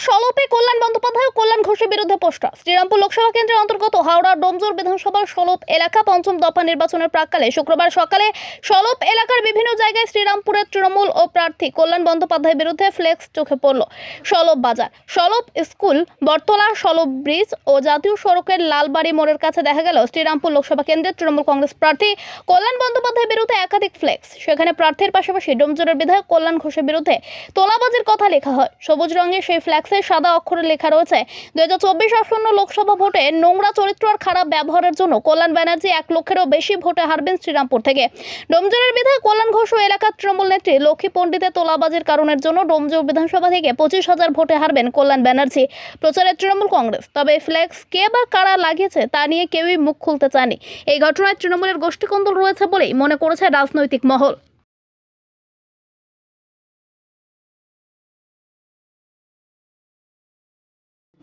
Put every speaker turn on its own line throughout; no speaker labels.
সলপে কল্যাণ বন্দ্যোপাধ্যায় ও কল্যাণ ঘোষের বিরুদ্ধে পোস্টার। শ্রীরামপুর লোকসভা কেন্দ্রের অন্তর্গত হাওড়া ডোমজোর বিধানসভার সলপ এলাকা পঞ্চম দফা নির্বাচনের প্রাককালে শুক্রবার সকালে সলপ এলাকার বিভিন্ন জায়গায় শ্রীরামপুরের তৃণমূল ও প্রার্থী কল্যাণ বন্দ্যোপাধ্যায়ের বিরুদ্ধে ফ্লেক্স চোখে পড়ল। সলপ বাজার। সলপ স্কুল, বটতলা, সলপ ব্রিজ ও জাতীয় সড়কের লালবাড়ি মোড়ের কাছে দেখা গেল শ্রীরামপুর লোকসভা কেন্দ্রের তৃণমূল কংগ্রেস প্রার্থী কল্যাণ বন্দ্যোপাধ্যায়ের বিরুদ্ধে একাধিক ফ্লেক্স। সেখানে প্রার্থীর পাশাপাশি ডোমজোরের বিধায়ক কল্যাণ ঘোষের বিরুদ্ধে তোলাবাজির কথা লেখা হয়। সবুজ রঙের সেই ফ্ল্যাক্সে সাদা অক্ষরে লেখা রয়েছে। দুই হাজার চব্বিশ আসন্ন লোকসভা ভোটে নোংরা চরিত্র আর খারাপ ব্যবহারের জন্য কল্যাণ ব্যানার্জি এক লক্ষেরও বেশি ভোটে হারবেন শ্রীরামপুর থেকে। ডোমজোরের বিধায়ক কল্যাণ ঘোষ এলাকার তৃণমূল নেত্রী লক্ষ্মী পণ্ডিতের তোলাবাজির কারণের জন্য ডোমজোর বিধানসভা থেকে পঁচিশ হাজার ভোটে হারবেন কল্যাণ ব্যানার্জি। প্রচারে তৃণমূল কংগ্রেস। তবে ফ্ল্যাক্স কে বা কারা লাগিয়েছে তা নিয়ে কেউই মুখ খুলতে চায়নি। এই ঘটনায় তৃণমূলের গোষ্ঠীকন্দল রয়েছে বলেই মনে করেছে রাজনৈতিক মহল।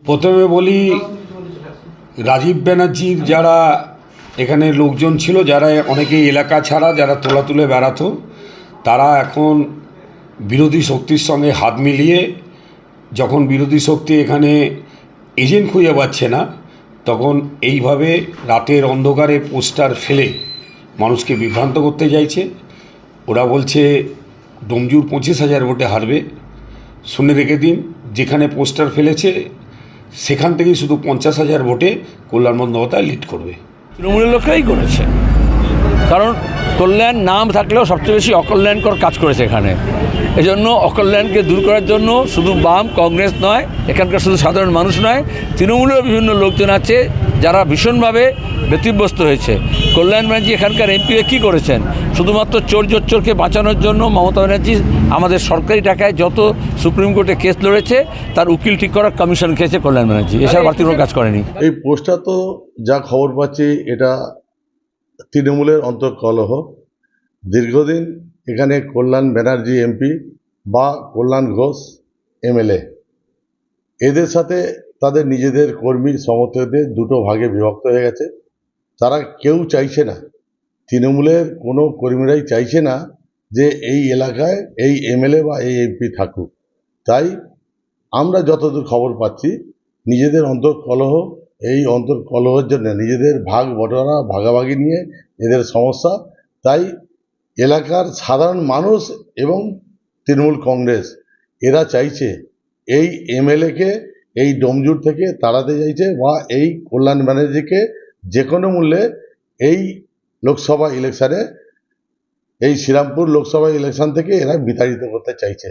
প্রথমে বলি, রাজীব ব্যানার্জির যারা এখানে লোকজন ছিল, যারা অনেকেই এলাকা ছাড়া, যারা তোলা তুলে বেড়াতো, তারা এখন বিরোধী শক্তির সঙ্গে হাত মিলিয়ে যখন বিরোধী শক্তি এখানে এজেন্ট খুঁজে পাচ্ছে না, তখন এইভাবে রাতের অন্ধকারে পোস্টার ফেলে মানুষকে বিভ্রান্ত করতে চাইছে। ওরা বলছে, ডোমজুর পঁচিশ হাজার ভোটে হারবে, শুনে রেখে দিন, যেখানে পোস্টার ফেলেছে সেখান থেকেই শুধু পঞ্চাশ হাজার ভোটে কল্যাণ বন্দ্যোপাধ্যায় লিড করবে।
তৃণমূলের লোকরাই করেছে। কারণ কল্যাণ নাম থাকলেও সবচেয়ে বেশি অকল্যাণকর কাজ করেছে এখানে। এজন্য অকল্যাণকে দূর করার জন্য শুধু বাম, কংগ্রেস নয়, এখানকার শুধু সাধারণ মানুষ নয় তৃণমূলের বিভিন্ন লোকজন আছে যারা ভীষণভাবে ব্যতিব্যস্ত হয়েছে। কল্যাণ ব্যানার্জি এখানকার এমপি কী করেছেন? শুধুমাত্র চোর জোচ্চোরকে বাঁচানোর জন্য মমতা ব্যানার্জি আমাদের সরকারি টাকায় যত সুপ্রিম কোর্টে কেস লড়েছে, তার উকিল ঠিক করার কমিশন খেয়েছে কল্যাণ ব্যানার্জি। এছাড়া বাড়তি কোনো কাজ করেনি।
এই পোস্টটা তো যা খবর পাচ্ছি, এটা তৃণমূলের অন্তর্কলহ। দীর্ঘদিন এখানে কল্যাণ ব্যানার্জি এমপি বা কল্যাণ ঘোষ এমএলএ। এদের সাথে তাদের নিজেদের কর্মী সমর্থকদের দুটো ভাগে বিভক্ত হয়ে গেছে। তারা কেউ চাইছে না। তৃণমূলের কোনো কর্মীরাই চাইছে না যে এই এলাকায় এই এমএলএ বা এই এমপি থাকুক। তাই আমরা যতদূর খবর পাচ্ছি, নিজেদের অন্তর্কলহ, এই অন্তর্কলহের জন্য নিজেদের ভাগ বটরা ভাগাভাগি নিয়ে এদের সমস্যা। তাই এলাকার সাধারণ মানুষ এবং তৃণমূল কংগ্রেস, এরা চাইছে এই এমএলএকে এই ডোমজুর থেকে তাড়াতে চাইছে বা এই কল্যাণ ব্যানার্জিকে যে কোনো মূল্যে এই লোকসভা ইলেকশানে, এই শ্রীরামপুর লোকসভা ইলেকশন থেকে এরা বিতাড়িত করতে চাইছে।